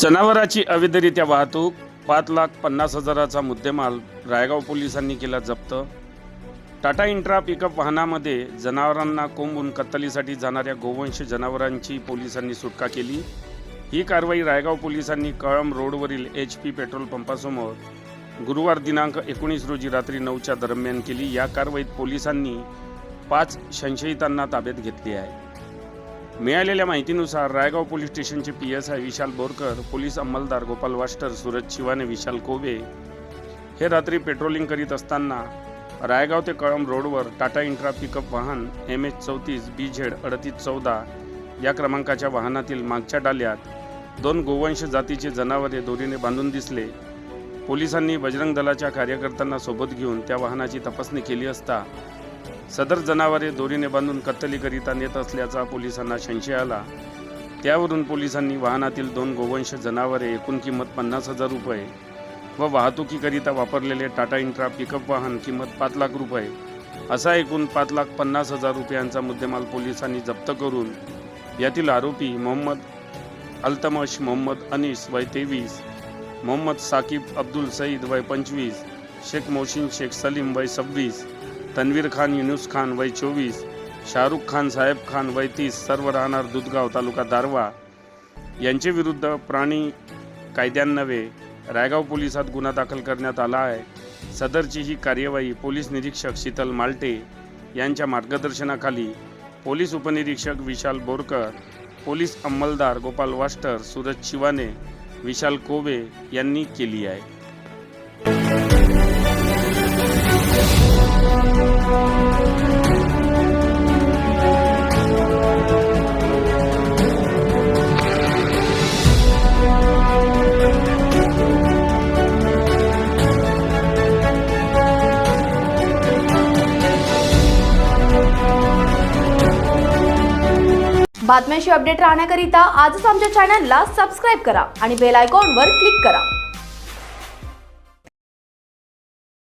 जनावराची अवैधरित्या वाहतूक पाच लाख पन्नास हजाराचा मुद्देमाल रायगाव पोलिसांनी केला जप्त. टाटा इंट्रा पिकअप वाहनामध्ये जनावरांना कोंबून कत्तलीसाठी जाणाऱ्या गोवंश जनावरांची पोलिसांनी सुटका केली. ही कारवाई रायगाव पोलिसांनी कळम रोडवरील एच पी पेट्रोल पंपासमोर गुरुवार दिनांक एकोणीस रोजी रात्री नऊच्या दरम्यान केली. या कारवाईत पोलिसांनी पाच संशयितांना ताब्यात घेतली आहे. मिळालेल्या माहितीनुसार रायगाव पोलीस स्टेशनचे P S I Vishal Borkar police अंमलदार Gopal Vashtar Suraj Shivane Vishal Kobe हे रात्री पेट्रोलिंग करीत असताना रायगाव ते कळंब रोडवर टाटा इंट्रा पिकअप वाहन एम एच चौतीस बी झेड अडतीस चौदा या क्रमांकाच्या वाहनातील मागच्या डाल्यात दोन गोवंश जातीचे जनावरे दोरीने बांधून दिसले. पोलिसांनी बजरंग दलाच्या कार्यकर्त्यांना सोबत घेऊन त्या वाहनाची तपासणी केली असता सदर जनावरे दोरीने बांधून कत्तलीकरिता नेत असल्याचा पोलिसांना संशय आला. त्यावरून पोलिसांनी वाहनातील दोन गोवंश जनावरे एकूण किंमत पन्नास हजार रुपये व वाहतुकीकरिता वापरलेले टाटा इंट्रा पिकअप वाहन किंमत पाच लाख रुपये असा एकूण पाच लाख पन्नास हजार रुपयांचा मुद्देमाल पोलिसांनी जप्त करून यातील आरोपी मोहम्मद अल्तमश मोहम्मद अनीस वय तेवीस मोहम्मद साकिब अब्दुल सईद वय पंचवीस शेख मोहसिन शेख सलीम वय सव्वीस तन्वीर खान युनुस खान वय चोवीस शाहरुख खान साहेब खान वय तीस सर्व राहणार दुधगाव तालुका दारवा यांचे विरुद्ध प्राणी कायद्यान्वये रायगाव पोलिसात गुन्हा दाखल करण्यात आला आहे. सदरची ही कार्यवाही पोलीस निरीक्षक शीतल मालटे यांच्या मार्गदर्शनाखाली पोलीस उपनिरीक्षक विशाल बोरकर पोलीस अंमलदार गोपाल वास्टर सूरज शिवाने विशाल कोबे यांनी केली आहे. बातम्याशी अपडेट राहण्याकरिता आजच आमच्या चॅनलला सबस्क्राईब करा आणि बेल आयकॉनवर क्लिक करा.